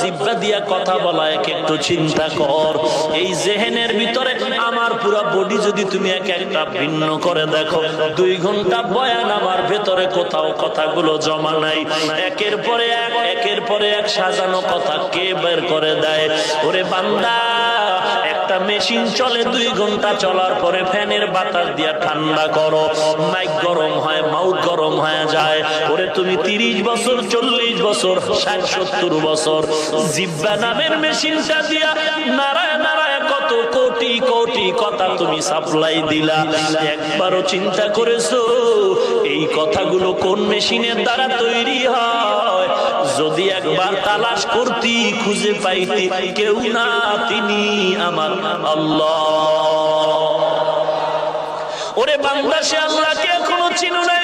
জিব্বা দিয়া কথা বলা এক একটু চিন্তা কর। এই জেহেনের ভিতরে আমার পুরো বডি যদি তুমি এক একটা ভিন্ন করে দেখো, দুই ঘণ্টা বয়ান আমার ভেতরে কোথাও কথাগুলো জমা নাই। একের পরে এক, একের পরে এক সাজানো কথা কে বের করে দেয়? ওরে বান্দা, একটা মেশিন চলে, দুই ঘণ্টা চলার পরে ফ্যানের বাতাস দিয়া ঠান্ডা করো। মাইক গরম হয়, মাউথ গরম হয়ে যায়। ওরে তুমি তিরিশ বছর, চল্লিশ বছর, ষাট, সত্তর বছর জিব্বা নামের মেশিনটা দিয়া নারায় নারায় কত কোটি কোটি কথা তুমি সাপ্লাই দিলা। একবারও চিন্তা করেছ এই কথাগুলো কোন মেশিনের দ্বারা তৈরি হয়? যদি একবার তালাশ করতি, খুঁজে পাইতি কেউ না, তিনি আমার আল্লাহ। ওরে বাংলাদেশে আল্লাহকে এখনও চিনো নাই